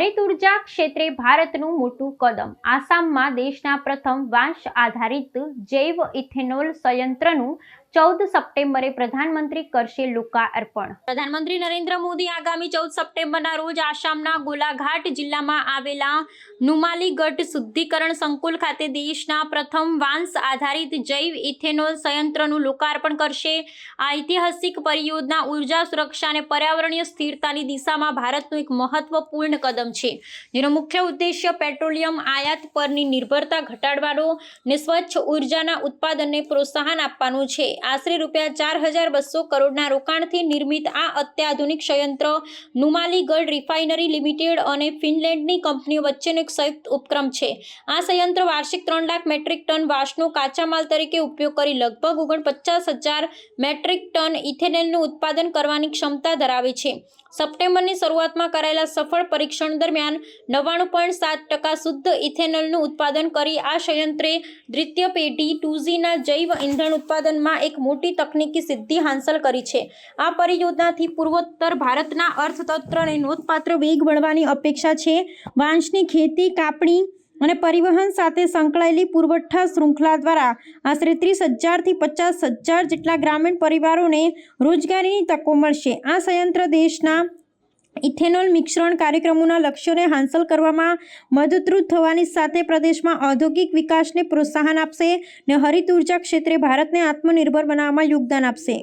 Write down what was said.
હરિત ઊર્જા ક્ષેત્રે ભારતનું મોટું કદમ. આસામમાં દેશના પ્રથમ વાંસ આધારિત જૈવ ઇથેનોલ સંયંત્રનું ચૌદ સપ્ટેમ્બરે પ્રધાનમંત્રી કરશે લોકાર્પણ. પ્રધાનમંત્રી નરેન્દ્ર મોદી આગામી ચૌદ સપ્ટેમ્બરના રોજ આસામના ગોલાઘાટ જિલ્લામાં આવેલા નુમાલીગઢ શુદ્ધિકરણ સંકુલ ખાતે દેશના પ્રથમ વાંસ આધારિત જૈવ ઇથેનોલ સંયંત્રનું લોકાર્પણ કરશે. આ ઐતિહાસિક પરિયોજના ઊર્જા સુરક્ષા અને પર્યાવરણીય સ્થિરતાની દિશામાં ભારતનું એક મહત્વપૂર્ણ કદમ છે. જેનો મુખ્ય ઉદ્દેશ્ય પેટ્રોલિયમ આયાત પરની નિર્ભરતા ઘટાડવાનો અને સ્વચ્છ ઉર્જાના ઉત્પાદનને પ્રોત્સાહન આપવાનું છે. આશરે રૂપિયા ચાર હજાર બસો કરોડના રોકાણથી નિર્મિત આ અત્યાધુનિક સંયંત્ર નુમાલીગઢ રિફાઇનરી લિમિટેડ અને ફિનલેન્ડની કંપનીઓ વચ્ચેનો એક સંયુક્ત ઉપક્રમ છે. આ સંયંત્ર વાર્ષિક ત્રણ લાખ મેટ્રિક ટન વાંસનો કાચા માલ તરીકે ઉપયોગ કરી લગભગ ઓગણપચાસ હજાર મેટ્રિક ટન ઇથેનોલનું ઉત્પાદન કરવાની ક્ષમતા ધરાવે છે. સપ્ટેમ્બરની શરૂઆતમાં કરાયેલા સફળ પરીક્ષણ દરમિયાન નવ્વાણું પોઈન્ટ સાત ટકા શુદ્ધ ઇથેનોલનું ઉત્પાદન કરી આ સંયંત્રે દ્વિતીય પેઢી ટુઝીના જૈવ ઇંધણ ઉત્પાદનમાં એક મોટી તકનીકી સિદ્ધિ હાંસલ કરી છે. આ પરિયોજનાથી પૂર્વોત્તર ભારતના અર્થતંત્રને નોંધપાત્ર વેગ મળવાની અપેક્ષા છે. વાંસની ખેતી, કાપણી અને પરિવહન સાથે સંકળાયેલી પુરવઠા શૃંખલા દ્વારા આશરે ત્રીસ હજારથી પચાસ હજાર જેટલા ગ્રામીણ પરિવારોને રોજગારીની તકો મળશે. આ સંયંત્ર દેશના ઇથેનોલ મિશ્રણ કાર્યક્રમોના લક્ષ્યોને હાંસલ કરવામાં મદદરૂપ થવાની સાથે પ્રદેશમાં ઔદ્યોગિક વિકાસને પ્રોત્સાહન આપશે અને હરિત ઊર્જા ક્ષેત્રે ભારતને આત્મનિર્ભર બનાવવામાં યોગદાન આપશે.